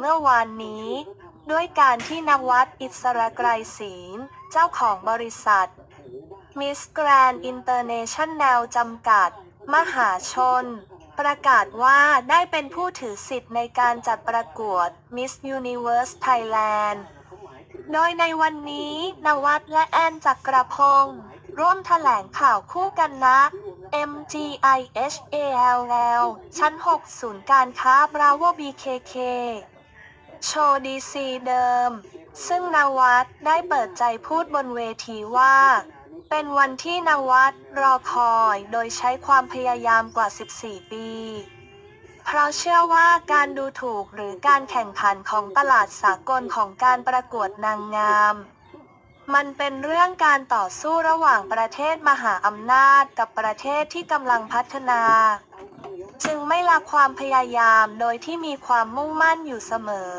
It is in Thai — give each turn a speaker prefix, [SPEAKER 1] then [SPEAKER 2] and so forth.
[SPEAKER 1] เมื่อวานนี้ ด้วยการที่นวัดอิสระไกรศีล เจ้าของบริษัท Miss Grand International จำกัด มหาชน ประกาศว่าได้เป็นผู้ถือสิทธิ์ในการจัดประกวด Miss Universe Thailand โดยในวันนี้นวัดและแอนจักรพงศ์ร่วมแถลงข่าวคู่กันนะ MGIHALL ชั้น6ศูนย์การค้า Bravo BKK โชว์ดีซีเดิม ซึ่งนวัดได้เปิดใจพูดบนเวทีว่า เป็นวันที่นวัดรอคอยโดยใช้ความพยายามกว่า 14 ปี เพราะเชื่อว่าการดูถูกหรือการแข่งขันของตลาดสากลของการประกวดนางงาม มันเป็นเรื่องการต่อสู้ระหว่างประเทศมหาอำนาจกับประเทศที่กำลังพัฒนา จึงไม่ละความพยายามโดยที่มีความมุ่งมั่นอยู่เสมอ